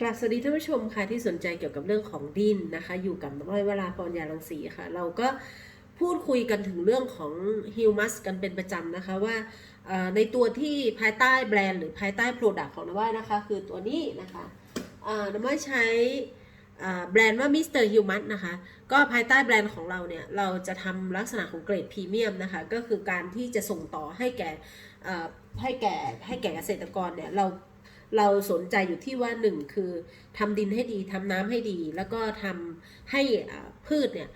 กราบสวัสดีท่านผู้ชมค่ะที่สนใจเกี่ยวกับเรื่องของดินนะคะ อยู่กับน้องอ้อยวราพรยาลังสีค่ะ เราก็พูดคุยกันถึงเรื่องของฮิวมัสกันเป็นประจำนะคะว่าในตัวที่ภายใต้แบรนด์หรือภายใต้โปรดักต์ของน้อยนะคะ คือตัวนี้นะคะเอ่อน้อยใช้แบรนด์ว่ามิสเตอร์ฮิวมัสนะคะ ก็ภายใต้แบรนด์ของเราเนี่ย เราจะทำลักษณะของเกรดพรีเมียมนะคะ ก็คือการที่จะส่งต่อให้แก่ให้แก่ให้แก่เกษตรกรเนี่ยเรา เราสนใจอยู่ที่ว่าหนึ่งคือทำดินให้ดีทำน้ำให้ดี แล้วก็ทำให้พืชเนี่ย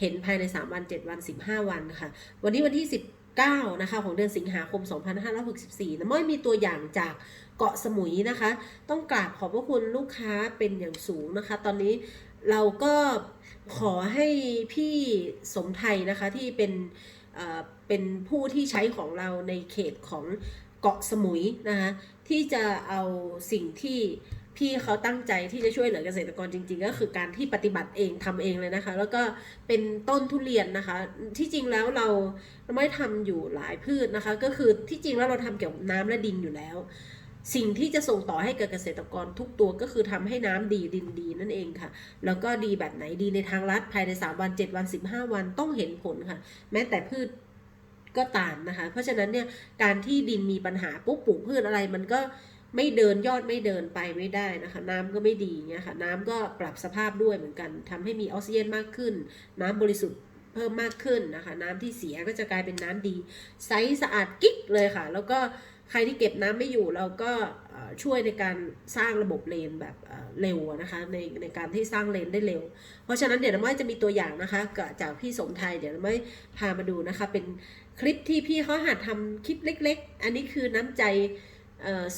เห็นภายใน 3 วัน 7 วัน 15 วันนะคะวันนี้วันที่ 19 นะคะ ของเดือนสิงหาคม 2564น้ำม้อยมีตัวอย่างจากเกาะสมุยนะคะ ต้องกราบขอบพระคุณลูกค้าเป็นอย่างสูงนะคะ ตอนนี้เราก็ขอให้พี่สมไทยนะคะที่เป็นเป็นผู้ที่ใช้ของเราในเขตของเกาะสมุยนะคะ ที่จะเอาสิ่งที่พี่เขาตั้งใจที่จะช่วยเหลือเกษตรกรจริง ๆ ก็คือการที่ปฏิบัติเองทำเองเลยนะคะ แล้วก็เป็นต้นทุเรียนนะคะ ที่จริงแล้วเราไม่ทำอยู่หลายพืชนะคะ ก็คือที่จริงแล้วเราทำเกี่ยวกับน้ำและดินอยู่แล้ว สิ่งที่จะส่งต่อให้กับเกษตรกรทุกตัวก็คือทำให้น้ำดีดินดีนั่นเองค่ะ แล้วก็ดีแบบไหนดีในทางลัดภายใน 3 วัน 7 วัน 15 วันต้องเห็นผลค่ะ แม้แต่พืช ก็ตามนะคะ เพราะฉะนั้นเนี่ยการที่ดินมีปัญหาปุ๊บปลูกพืชอะไรมันก็ไม่เดินยอดไม่เดินไปไม่ได้นะคะ น้ำก็ไม่ดีเนี่ยค่ะน้ำก็ปรับสภาพด้วยเหมือนกันทำให้มีออกซิเจนมากขึ้น น้ำบริสุทธิ์เพิ่มมากขึ้นนะคะ น้ำที่เสียก็จะกลายเป็นน้ำดีใสสะอาดกิ๊กเลยค่ะ แล้วก็ ใครที่เก็บน้ำไม่อยู่เราก็ช่วยในการสร้างระบบเลนแบบเร็วนะคะในในการที่สร้างเลนได้เร็ว เพราะฉะนั้นเดี๋ยวน้ำม้อยจะมีตัวอย่างนะคะก็จากพี่สมไทยเดี๋ยวน้ำม้อยพามาดูนะคะเป็นคลิปที่พี่เขาหัดทำคลิปเล็ก ๆ อันนี้คือน้ำใจ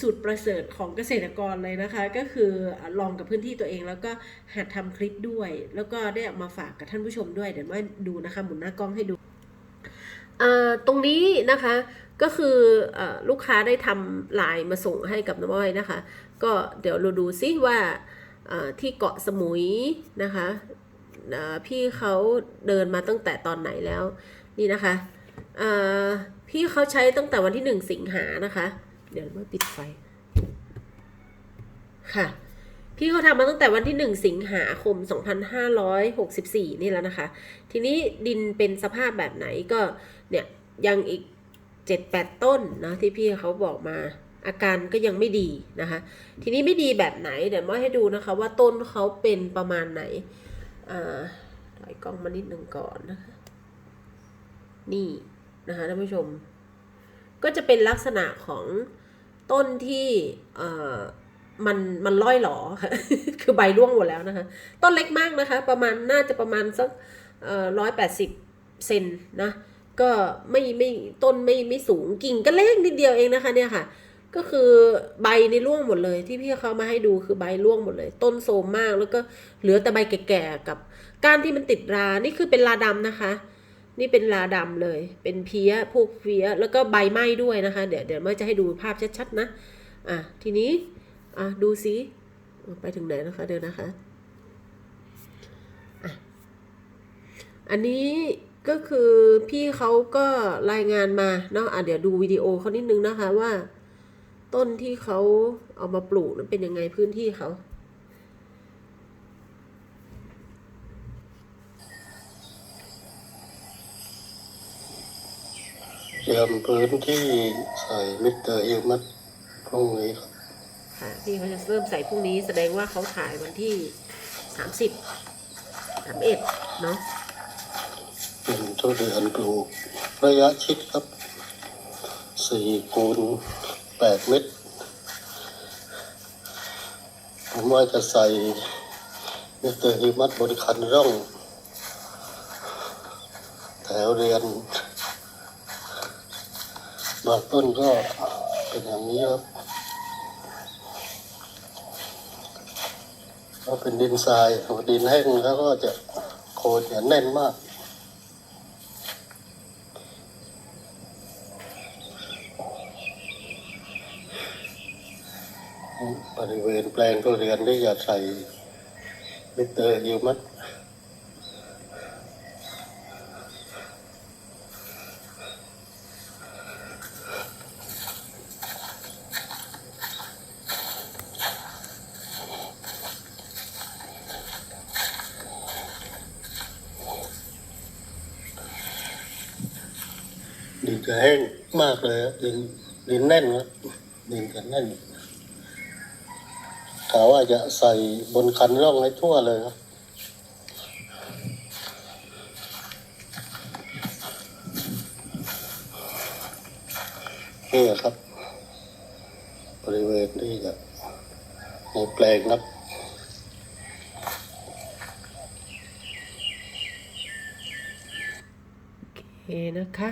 สูตรประเสริฐของเกษตรกรเลยนะคะ ก็คือลองกับพื้นที่ตัวเองแล้วก็หัดทำคลิปด้วย แล้วก็ได้เอามาฝากกับท่านผู้ชมด้วยเดี๋ยวมาดูนะคะหมุนหน้ากล้องให้ดูตรงนี้นะคะ ก็คืออลูกค้าได้ทำลน์มาส่งให้กับน้ำอ้อยนะคะ ก็เดี๋ยวเราดูซิว่าที่เกาะสมุยนะคะพี่เขาเดินมาตั้งแต่ตอนไหนแล้วนี่นะคะพี่เขาใช้ตั้งแต่วันที่หนึ่งสิงหานะคะ เดี๋ยวมาปิดไฟค่ะ พี่เขาทำมาตั้งแต่วันที่1สิงหาคม 2564 นี่แล้วนะคะ ทีนี้ดินเป็นสภาพแบบไหนก็เนี่ยยังอีก 7-8 ต้นนะที่พี่เขาบอกมาอาการก็ยังไม่ดีนะคะ ทีนี้ไม่ดีแบบไหน เดี๋ยวมาให้ดูนะคะ ว่าต้นเขาเป็นประมาณไหนอ่าถอยกล้องมานิดหนึ่งก่อนนะคะ นี่นะคะท่านผู้ชม ก็จะเป็นลักษณะของต้นที่เอ่อมันมันล่อยหลอค่ะคือใบร่วงหมดแล้วนะคะ ต้นเล็กมากนะคะ ประมาณน่าจะประมาณสักร้อยแปดสิบเซนนะ ก็ไม่ไม่ต้นไม่ไม่สูงกิ่งก็เล็กนิดเดียวเองนะคะ เนี่ยค่ะ ก็คือใบในร่วงหมดเลย ที่พี่เขามาให้ดูคือใบร่วงหมดเลย ต้นโทรมมากแล้วก็เหลือแต่ใบแก่ๆกับก้านที่มันติดรานี่คือเป็นราดำนะคะ นี่เป็นลาดำเลย เป็นเพี้ยพวกเพี้ยแล้วก็ใบไหม้ด้วยนะคะ เดี๋ยวเดี๋ยวเมื่อจะให้ดูภาพชัดๆนะอะทีนี้อะดูซิไปถึงไหนนะคะเดี๋ยวนะคะอะอันนี้ ก็คือพี่เขาก็รายงานมาเนาะอะเดี๋ยวดูวิดีโอเขานิดนึงนะคะว่า ต้นที่เขาเอามาปลูกนั้นเป็นยังไงพื้นที่เขาเตรียมพื้นที่ใส่มิเตอร์ฮิวมัสพรุ่งนี้ครับค่ะพี่เขาจะเริ่มใส่พรุ่งนี้แสดงว่าเขาถ่ายวันที่สามสิบสามเอ็ดเนาะเป็น ทุเรียนปลูกระยะชิดครับสี่คูณแปดเมตร ผมว่าจะใส่มิเตอร์ฮิมัสบนคันร่อง แถวเรียนบางต้นก็เป็นอย่างนี้ครับก็เป็นดินทรายดินแห้งแล้วก็จะโคนจะแน่นมาก ปลงทุเรียนได้อย่าใส่มิเตอร์ยูมัดดินจะแห้งมากเลยดินดินแน่นครับดินจะแน่น กะว่าจะใส่บนคันร่องให้ทั่วเลยครับนี่ครับ บริเวณที่จะในแปลงครับโอเคนะคะ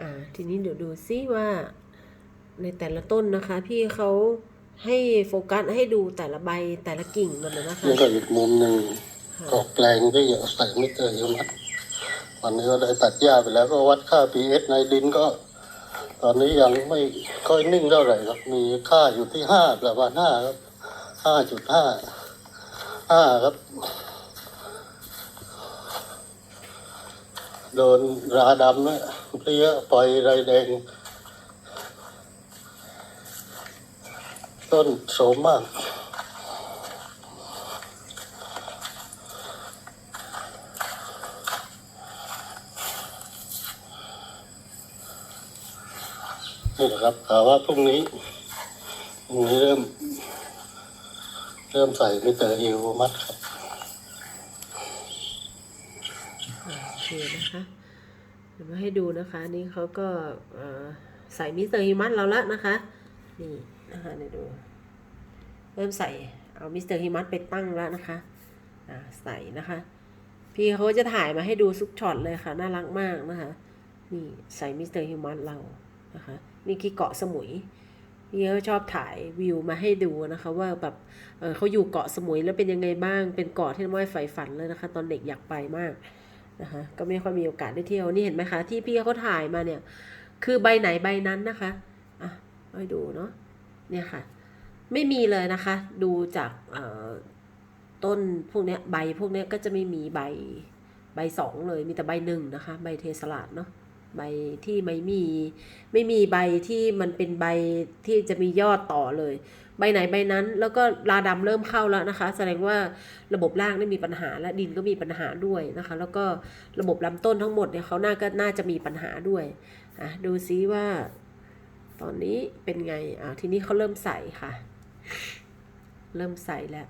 อ่า ทีนี้เดี๋ยวดูซิว่าในแต่ละต้นนะคะ พี่เขา ให้โฟกัสให้ดูแต่ละใบแต่ละกิ่งมันนะนะคะนี่ก็อีกมุมหนึ่งค่ะก็แปลงที่จะใส่มิเตอร์ยูมัดวันนี้ก็ได้ตัดหญ้าไปแล้วก็วัดค่า pH ในดินก็ ตอนนี้ยังไม่ค่อยนิ่งเท่าไหร่ครับ มีค่าอยู่ที่ห้าประมาณห้าครับห้าจุดห้าห้าครับ โดนราดำเนี่ยเพลี้ยปล่อยไรแดง ต้นโสมมากนี่แหละครับข่าวว่าพรุ่งนี้พรุ่งนี้เริ่ม เริ่มใส่มิเตอร์ฮิวมัดครับโอเคนะคะเดี๋ยวมาให้ดูนะคะ นี่เขาก็ใส่มิสเตอร์ฮิวมัสเราละนะคะ นี่ นะคะเดี๋ยวดูเริ่มใส่เอามิสเตอร์ฮิมัสไปตั้งแล้วนะคะอ่าใส่นะคะ พี่เขาจะถ่ายมาให้ดูซุกช็อตเลยค่ะน่ารักมากนะคะนี่ใส่มิสเตอร์ฮิมัสเรานะคะนี่คือเกาะสมุยพี่เขาชอบถ่ายวิวมาให้ดูนะคะว่าแบบเเขาอยู่เกาะสมุยแล้วเป็นยังไงบ้าง เป็นเกาะที่น้อยใฝ่ฝันเลยนะคะ ตอนเด็กอยากไปมากนะคะก็ไม่ค่อยมีโอกาสได้เที่ยวนี่เห็นไหมคะที่พี่เขาถ่ายมาเนี่ยคือใบไหนใบนั้นนะคะอะให้ดูเนาะ เนี่ยค่ะ ไม่มีเลยนะคะ ดูจากต้นพวกเนี้ยใบพวกเนี้ยก็จะไม่มีใบใบสองเลยมีแต่ใบหนึ่งนะคะ ใบเทสลาดเนาะใบที่ไม่มีไม่มีใบที่มันเป็นใบที่จะมียอดต่อเลย ใบไหนใบนั้น แล้วก็ราดำเริ่มเข้าแล้วนะคะ แสดงว่าระบบรากได้มีปัญหาและดินก็มีปัญหาด้วยนะคะ แล้วก็ระบบลำต้นทั้งหมดเนี่ยเขาน่าก็น่าจะมีปัญหาด้วยอะดูซิว่า ตอนนี้เป็นไงอ่าทีนี้เขาเริ่มใส่ค่ะ เริ่มใส่แล้ว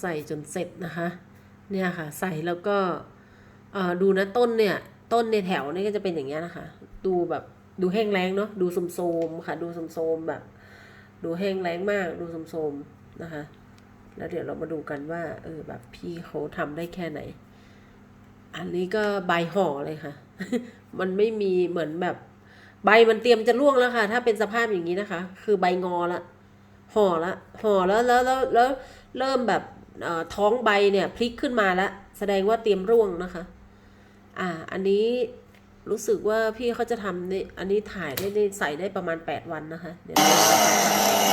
ใส่จนเสร็จนะคะเนี่ยค่ะใส่แล้วก็ดูนะต้นเนี่ยต้นในแถวนี่ก็จะเป็นอย่างเงี้ยนะคะ ดูแบบดูแห้งแล้งเนาะดูโสมค่ะ ดูโสมแบบ ดูแห้งแล้งมาก ดูโสมนะคะ แล้วเดี๋ยวเรามาดูกันว่า เออแบบพี่เขาทำได้แค่ไหน อันนี้ก็ใบห่อเลยค่ะ มันไม่มีเหมือนแบบ ใบมันเตรียมจะร่วงแล้วค่ะ ถ้าเป็นสภาพอย่างนี้นะคะ คือใบงอละห่อละห่อแล้วแล้วแล้วแล้วเริ่มแบบ ท้องใบเนี่ยพลิกขึ้นมาแล้วแสดงว่าเตรียมร่วงนะคะ อ่า อันนี้รู้สึกว่าพี่เขาจะทำนี่อันนี้ถ่ายได้ได้ใส่ได้ประมาณแปดวันนะคะ เดี๋ยว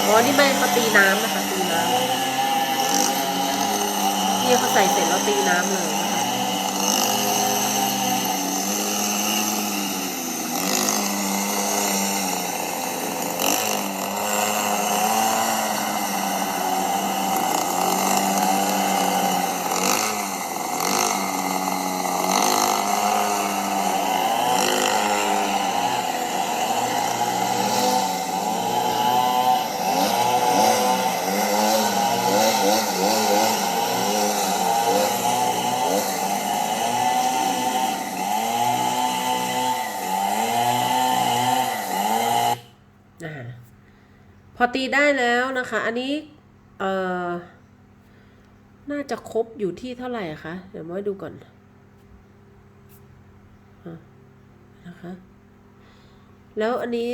อ๋อนี่ไม่เขาตีน้ำนะคะตีน้ำพี่เขาใส่เสร็จแล้วตีน้ำเลยนะคะ อ่าพอ ตีได้แล้วนะคะ อันนี้เอ่อน่าจะครบอยู่ที่เท่าไหร่คะ เดี๋ยวมาดูก่อนอนะคะ แล้วอันนี้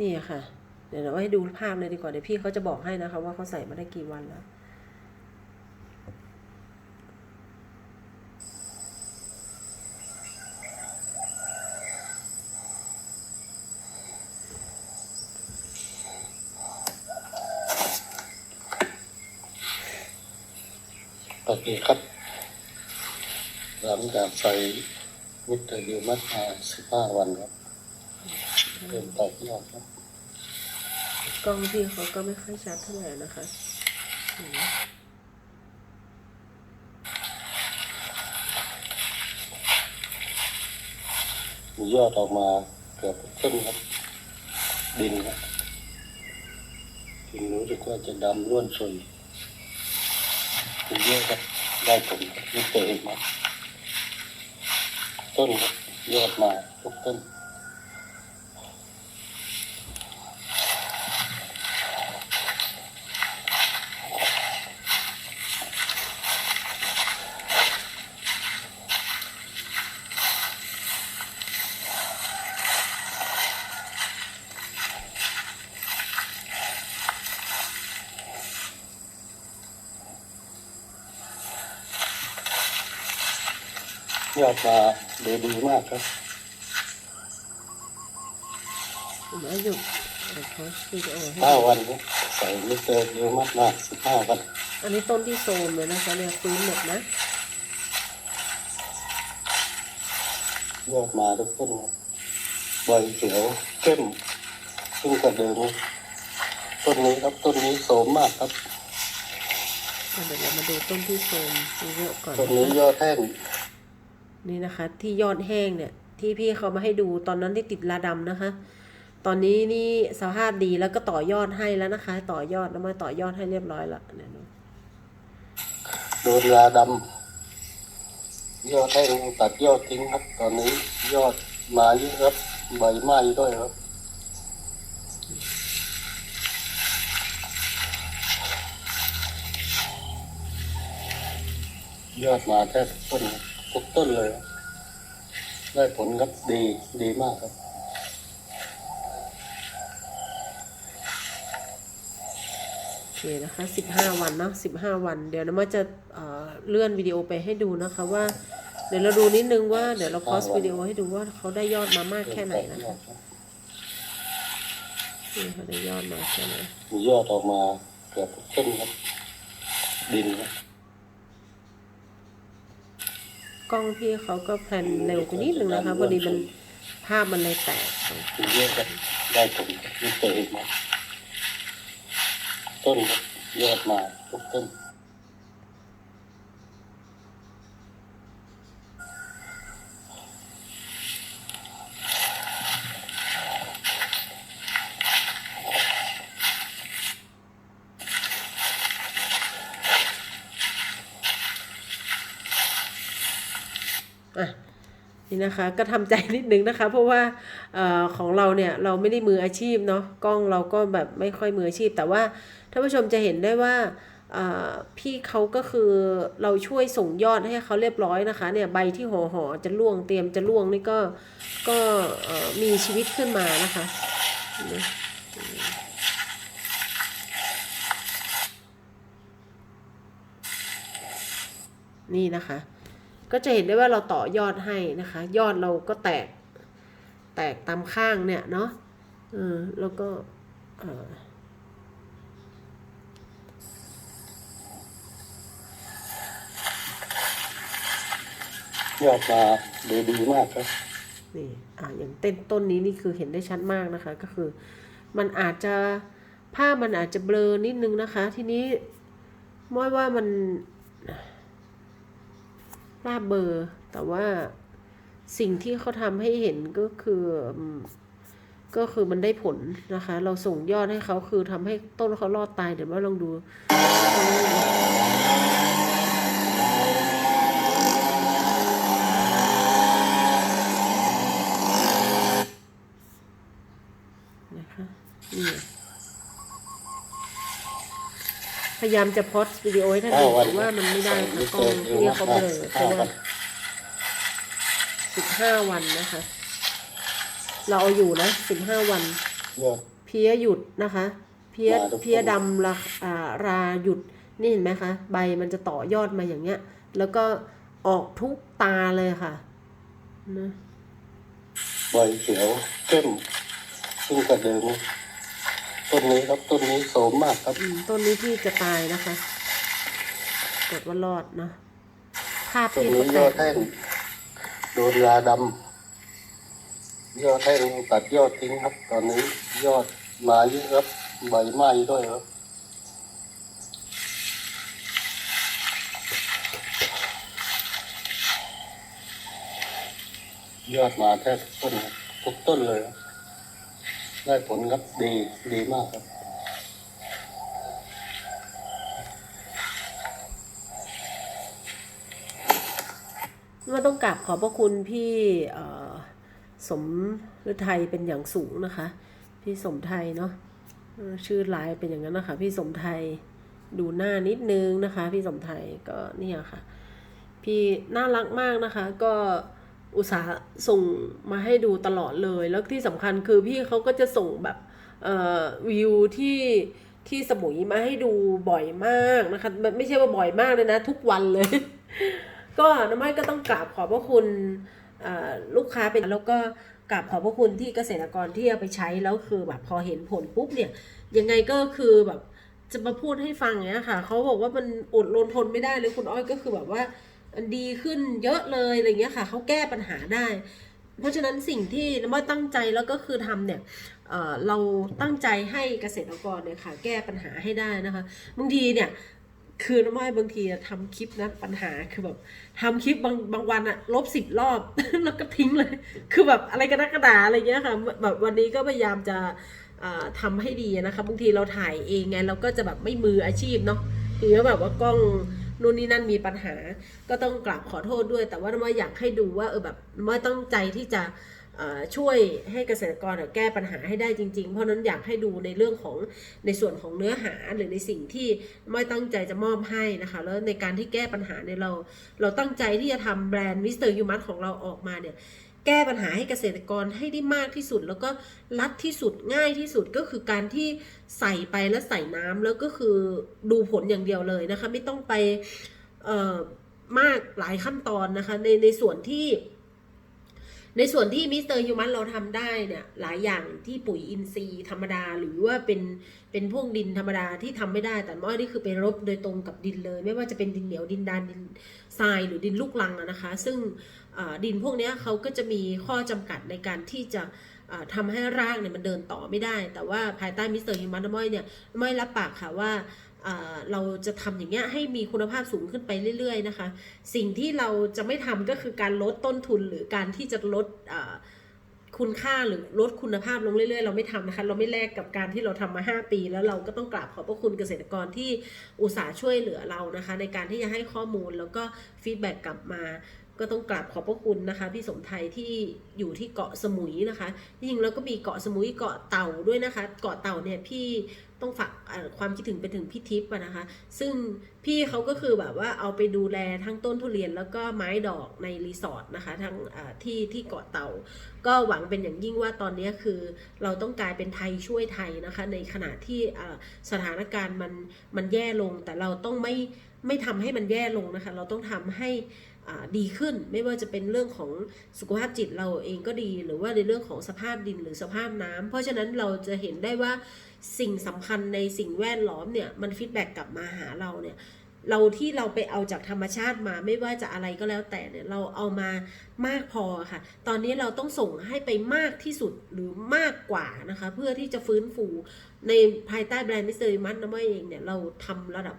นี่ค่ะ เดี๋ยวเราให้ดูภาพเลยดีกว่า เดี๋ยวพี่เขาจะบอกให้นะคะ ว่าเขาใส่มาได้กี่วันแล้ว โอเคครับหลังจากใส่มิสเตอร์ยูมัสมาสิบห้าวันครับเริ่มแตกยอดครับกล้องพี่เขาก็ไม่ค่อยชัดเท่าไหร่นะคะมียอดออกมาเกือบทุกต้นครับ ดินครับดินรู้สึกว่าจะดำล้วนสุย เป็นเยอะครับได้ผลครับมิสเตอร์เห็นมาต้นยอดมาทุกต้น ยอดมาดูดีมากครับผมอายุเดี๋ยวเขาวิดีโอให้ห้าดูวันครับใส่มิสเตอร์เยอะมากมากสิบห้าวัน อันนี้ต้นที่โซมเลยนะคะเนี่ยฟื้นหมดนะยอดมาทุกต้นครับใบเขียวเข้มขึ้นกว่าเดิมครับต้นนี้ครับต้นนี้โสมมากครับเดี๋ยวเรามาดูต้นที่โซมเยอะๆก่อนต้นนะนี้คะยอดแห้ง นี่นะคะ ที่ยอดแห้งเนี่ย ที่พี่เขามาให้ดูตอนนั้นที่ติดลาดำนะคะ ตอนนี้นี่สภาพดีแล้วก็ต่อยอดให้แล้วนะคะ ต่อยอดแล้วมาต่อยอดให้เรียบร้อยละเนี่ยดูโดนยาดำยอดแห้งตัดยอดทิ้งครับ ตอนนี้ยอดมาเยอะครับใบไม้ด้วยครับยอดมาแทบทุกต้นครับ ทุกต้นเลยครับได้ผลครับดีดีมากครับโอเคนะคะสิบห้าวันเนาะสิบห้าวัน เดี๋ยวน้ำมาจะเอ่อเลื่อนวิดีโอไปให้ดูนะคะว่า เดี๋ยวเราดูนิดนึงว่าเดี๋ยวเราพอสวิดีโอให้ดูว่าเขาได้ยอดมามากแค่ไหนนะคะนี่เขาได้ยอดมาแค่ไหนมียอดออกมาเกือบทุกต้นครับ ดินครับ กล้องพี่เขาก็แพลนเร็วไปนิดนึงนะคะพอดีมันภาพมันเลยแตกเยอะครับได้ผมไม่เคยเตะมาต้นครับยอดมาทุกต้น อะนี่นะคะก็ทำใจนิดนึงนะคะ เพราะว่าเออของเราเนี่ยเราไม่ได้มืออาชีพเนาะกล้องเราก็แบบไม่ค่อยมืออาชีพ แต่ว่าท่านผู้ชมจะเห็นได้ว่าพี่เขาก็คือเราช่วยส่งยอดให้เขาเรียบร้อยนะคะเนี่ยใบที่ห่อห่อๆจะล่วงเตรียมจะล่วงนี่ก็ก็มีชีวิตขึ้นมานะคะนี่นะคะ ก็จะเห็นได้ว่าเราต่อยอดให้นะคะ ยอดเราก็แตก แตกตามข้างเนี่ยเนาะเออแล้วก็เออยอดมาดูดีมากครับนี่อ่าอย่างเต้นต้นนี้นี่คือเห็นได้ชัดมากนะคะ ก็คือ มันอาจจะภาพมันอาจจะเบลอนิดนึงนะคะ ทีนี้ม้อยว่ามัน ภาพเบอร์ แต่ว่าสิ่งที่เขาทำให้เห็นก็คือก็คือมันได้ผลนะคะ เราส่งยอดให้เขาคือทำให้ต้นเขารอดตายเดี๋ยวว่าลองดู นะคะนี่ พยายามจะโพสต์วิดีโอให้ท่านดูห้าวันแต่ว่ามันไม่ได้ค่ะกล้องเรียกเขาเบลอเพราะว่าสิบห้าวันนะคะ เราเอาอยู่นะสิบห้าวันยอดเพี้ยหยุดนะคะ เพี้ยมาทุกคนเพี้ยดำราอ่าราหยุดนี่เห็นไหมคะ ใบมันจะต่อยอดมาอย่างเงี้ย แล้วก็ออกทุกตาเลยค่ะนะใบเขียวเข้มซึ่งกระเดิม ต้นนี้ครับต้นนี้โสมมากครับ อืมต้นนี้ที่จะตายนะคะกดว่ารอดนะภาพต้นที่นี้เขายแตอดกแห้งโดนยาดำยอดแห้งตัดยอดทิ้งครับ ตอนนี้ยอดมาเยอะครับใบไหม้ด้วยครับยอดมาแทบทุกต้นครับทุกต้นเลยครับ ได้ผลครับดีดีมากครับ ว่าต้องกราบขอบพระคุณพี่สมฤทัยเป็นอย่างสูงนะคะ พี่สมไทยเนาะชื่อไลน์เป็นอย่างนั้นนะคะ พี่สมไทยดูหน้านิดนึงนะคะ พี่สมไทยก็เนี่ยค่ะ พี่น่ารักมากนะคะ ก็ อุตส่าห์ส่งมาให้ดูตลอดเลย แล้วที่สำคัญคือพี่เขาก็จะส่งแบบเอ่อวิวที่ที่สมุยมาให้ดูบ่อยมากนะคะไม่ไม่ใช่ว่าบ่อยมากเลยนะ ทุกวันเลย ก็น้ำไม้ก็ต้องกราบขอบพระคุณเอ่อลูกค้าเป็นแล้วก็กราบขอบพระคุณที่เกษตรกรที่เอาไปใช้แล้วคือแบบพอเห็นผลปุ๊บเนี่ยยังไงก็คือแบบจะมาพูดให้ฟังเนี้ยค่ะเขาบอกว่ามันอดรนทนไม่ได้เลยคุณอ้อยก็คือแบบว่า ดีขึ้นเยอะเลยอะไรเงี้ยค่ะเขาแก้ปัญหาได้ เพราะฉะนั้นสิ่งที่น้ำอ้อยตั้งใจแล้วก็คือทำเนี่ยเเราตั้งใจให้เกษตรกรเนี่ยค่ะแก้ปัญหาให้ได้นะคะบางทีเนี่ยคือน้ำอ้อยบางทีอะทำคลิปนะปัญหาคือแบบทำคลิปบางบางวันอะลบสิบรอบ แล้วก็ทิ้งเลย คือแบบอะไรกันนักกระดาอะไรเงี้ยค่ะแบบวันนี้ก็พยายามจะเอ่อทำให้ดีนะคะบางทีเราถ่ายเองไงเราก็จะแบบไม่มืออาชีพเนาะหรือแบบว่ากล้อง นู่นนี่นั่นมีปัญหา ก็ต้องกราบขอโทษด้วย แต่ว่าน้ำอ้อยอยากให้ดูว่าเออแบบน้ำอ้อยตั้งใจที่จะช่วยให้เกษตรกรแก้ปัญหาให้ได้จริง ๆ เพราะนั้นอยากให้ดูในเรื่องของในส่วนของเนื้อหาหรือในสิ่งที่ไม่ตั้งใจจะมอบให้นะคะ แล้วในการที่แก้ปัญหาเนี่ยเรา เราตั้งใจที่จะทำแบรนด์มิสเตอร์ยูมัสของเราออกมาเนี่ย แก้ปัญหาให้เกษตรกรให้ได้มากที่สุด แล้วก็รัดที่สุดง่ายที่สุดก็คือการที่ใส่ไปแล้วใส่น้ำแล้วก็คือดูผลอย่างเดียวเลยนะคะ ไม่ต้องไปมากหลายขั้นตอนนะคะ ในในส่วนที่ ในส่วนที่มิสเตอร์ฮิวมันเราทำได้เนี่ยหลายอย่างที่ปุ๋ยอินทรีย์ธรรมดา หรือว่าเป็นเป็นพวกดินธรรมดาที่ทำไม่ได้ แต่ม้อยนี่คือไปรบโดยตรงกับดินเลย ไม่ว่าจะเป็นดินเหนียวดินดานดินทรายหรือดินลูกรังนะคะ ซึ่งดินพวกนี้เขาก็จะมีข้อจำกัดในการที่จะอ่าทำให้รากเนี่ยมันเดินต่อไม่ได้ แต่ว่าภายใต้มิสเตอร์ฮิวมันน้ำม้อยเนี่ยม้อยรับปากค่ะว่า เราจะทำอย่างเงี้ยให้มีคุณภาพสูงขึ้นไปเรื่อย ๆ นะคะ สิ่งที่เราจะไม่ทำก็คือการลดต้นทุนหรือการที่จะลดคุณค่าหรือลดคุณภาพลงเรื่อยๆ เราไม่ทำนะคะเราไม่แลกกับการที่เราทำมา 5 ปี แล้วเราก็ต้องกราบขอบพระคุณเกษตรกรที่อุตส่าห์ช่วยเหลือเรานะคะ ในการที่จะให้ข้อมูลแล้วก็ฟีดแบ็กกลับมา ก็ต้องกราบขอบพระคุณนะคะ พี่สมไทยที่อยู่ที่เกาะสมุยนะคะจริงแล้วก็มีเกาะสมุยเกาะเต่าด้วยนะคะ เกาะเต่าเนี่ยพี่ต้องฝากความคิดถึงไปถึงพี่ทิพย์นะคะ ซึ่งพี่เขาก็คือแบบว่าเอาไปดูแลทั้งต้นทุเรียนแล้วก็ไม้ดอกในรีสอร์ทนะคะทั้งที่ที่เกาะเต่า ก็หวังเป็นอย่างยิ่งว่าตอนนี้คือเราต้องกลายเป็นไทยช่วยไทยนะคะ ในขณะที่สถานการณ์มันมันแย่ลง แต่เราต้องไม่ไม่ทำให้มันแย่ลงนะคะ เราต้องทำให้ ดีขึ้น ไม่ว่าจะเป็นเรื่องของสุขภาพจิตเราเองก็ดี หรือว่าในเรื่องของสภาพดินหรือสภาพน้ำเพราะฉะนั้นเราจะเห็นได้ว่าสิ่งสำคัญในสิ่งแวดล้อมเนี่ยมันฟีดแบ็กกลับมาหาเราเนี่ยเราที่เราไปเอาจากธรรมชาติมาไม่ว่าจะอะไรก็แล้วแต่เนี่ยเราเอามามากพอค่ะ ตอนนี้เราต้องส่งให้ไปมากที่สุดหรือมากกว่านะคะ เพื่อที่จะฟื้นฟูในภายใต้แบรนด์มิสเตอร์มัตนะไม่เองเนี่ยเราทำระดับ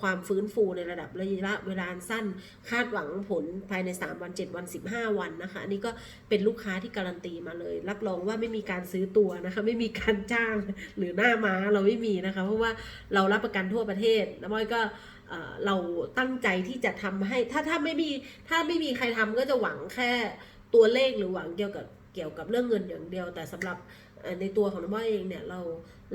ความฟื้นฟูในระดับระยะเวลาสั้น คาดหวังผลภายใน 3 วัน 7 วัน 15 วันนะคะ อันนี้ก็เป็นลูกค้าที่การันตีมาเลย รับรองว่าไม่มีการซื้อตัวนะคะ ไม่มีการจ้างหรือหน้าม้าเราไม่มีนะคะ เพราะว่าเรารับประกันทั่วประเทศแล้วม้อยก็เราตั้งใจที่จะทำให้ถ้าถ้าไม่มีถ้าไม่มีใครทำก็จะหวังแค่ตัวเลขหรือหวังเกี่ยวกับเกี่ยวกับเรื่องเงินอย่างเดียว แต่สำหรับ ในตัวของน้ำอ้อยเองเนี่ยเรา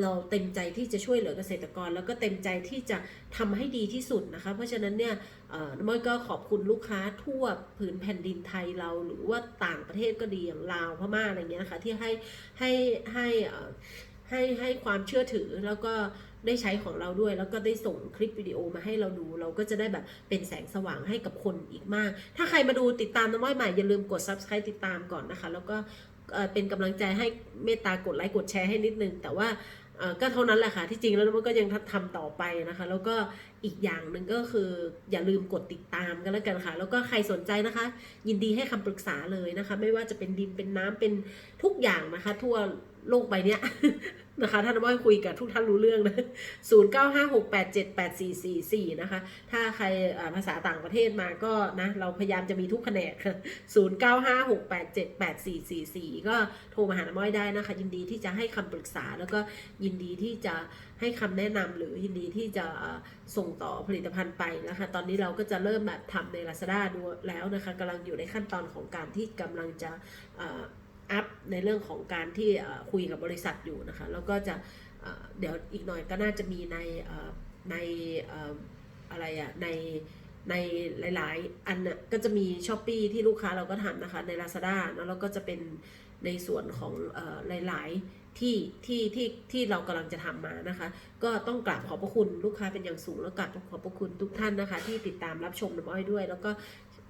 เราเต็มใจที่จะช่วยเหลือเกษตรกร แล้วก็เต็มใจที่จะทำให้ดีที่สุดนะคะ เพราะฉะนั้นเนี่ยเอ่อน้ำอ้อยก็ขอบคุณลูกค้าทั่วผืนแผ่นดินไทยเราหรือว่าต่างประเทศก็ดีอย่างลาวพม่าอะไรเงี้ยนะคะที่ให้ให้ให้ให้ให้ความเชื่อถือแล้วก็ได้ใช้ของเราด้วย แล้วก็ได้ส่งคลิปวิดีโอมาให้เราดู เราก็จะได้แบบเป็นแสงสว่างให้กับคนอีกมาก ถ้าใครมาดูติดตามน้ำอ้อยใหม่อย่าลืมกด subscribe ติดตามก่อนนะคะ แล้วก็ เป็นกำลังใจให้เมตตากดไลค์กดแชร์ให้นิดนึง แต่ว่าก็เท่านั้นแหละค่ะที่จริงแล้วมันก็ยังทำต่อไปนะคะ แล้วก็อีกอย่างหนึ่งก็คืออย่าลืมกดติดตามกันแล้วกันค่ะ แล้วก็ใครสนใจนะคะ ยินดีให้คำปรึกษาเลยนะคะ ไม่ว่าจะเป็นดินเป็นน้ำเป็นทุกอย่างนะคะ ทั่ว โลกใบเนี้ยนะคะท่านว่าคุยกับทุกท่านรู้เรื่องนะ0 9 5 6 8 7 8 4 4 4นะคะ ถ้าใครภาษาต่างประเทศมาก็นะ เราพยายามจะมีทุกแผนกค่ะ0 9 5 6 8 7 8 4 4 4ก็โทรมาหาน้ำอ้อยได้นะคะ ยินดีที่จะให้คำปรึกษาแล้วก็ยินดีที่จะให้คำแนะนำหรือยินดีที่จะส่งต่อผลิตภัณฑ์ไปนะคะ ตอนนี้เราก็จะเริ่มแบบทำใน Lazada ดูแล้วนะคะกำลังอยู่ในขั้นตอนของการที่กำลังจะ อัพในเรื่องของการที่คุยกับบริษัทอยู่นะคะ แล้วก็จะเดี๋ยวอีกหน่อยก็น่าจะมีในในอะไรอะในในหลาย ๆ อันนะก็จะมีช้อปปีที่ลูกค้าเราก็ทำนะคะใน Lazada แล้วก็จะเป็นในส่วนของหลาย ๆ ที่ที่ที่ที่เรากำลังจะทำมานะคะ ก็ต้องกราบขอบพระคุณลูกค้าเป็นอย่างสูง แล้วกราบขอบพระคุณทุกท่านนะคะ ที่ติดตามรับชมน้ำอ้อยด้วย แล้วก็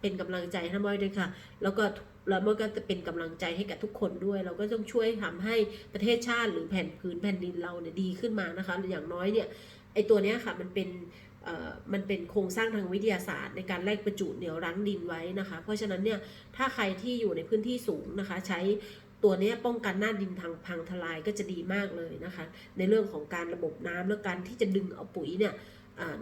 เป็นกำลังใจให้น้ำอ้อยด้วยค่ะ แล้วก็ แล้วมันก็จะเป็นกำลังใจให้กับทุกคนด้วย เราก็ต้องช่วยทำให้ประเทศชาติหรือแผ่นพื้นแผ่นดินเราเนี่ยดีขึ้นมานะคะ อย่างน้อยเนี่ยไอตัวเนี้ยค่ะมันเป็นมันเป็นโครงสร้างทางวิทยาศาสตร์ ในการแลกประจุเหนี่ยวรั้งดินไว้นะคะ เพราะฉะนั้นเนี่ยถ้าใครที่อยู่ในพื้นที่สูงนะคะ ใช้ตัวเนี้ยป้องกันหน้าดินทางพังทลายก็จะดีมากเลยนะคะ ในเรื่องของการระบบน้ำและการที่จะดึงเอาปุ๋ยเนี่ย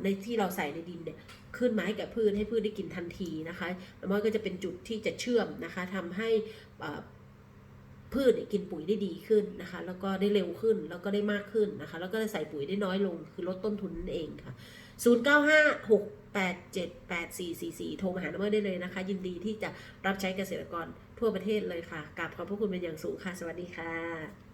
ในที่เราใส่ในดินเนี่ยขึ้นมาให้กับพืชให้พืชได้กินทันทีนะคะแล้วมันก็จะเป็นจุดที่จะเชื่อมนะคะทำให้พืชกินปุ๋ยได้ดีขึ้นนะคะ แล้วก็ได้เร็วขึ้น แล้วก็ได้มากขึ้นนะคะ แล้วก็ได้ใส่ปุ๋ยได้น้อยลง คือลดต้นทุนนั่นเองค่ะ 0 9 5 6 8 7 8 4 4 4 โทรมาหาน้ำมันได้เลยนะคะ ยินดีที่จะรับใช้เกษตรกรทั่วประเทศเลยค่ะกราบขอบพระคุณเป็นอย่างสูงค่ะ สวัสดีค่ะ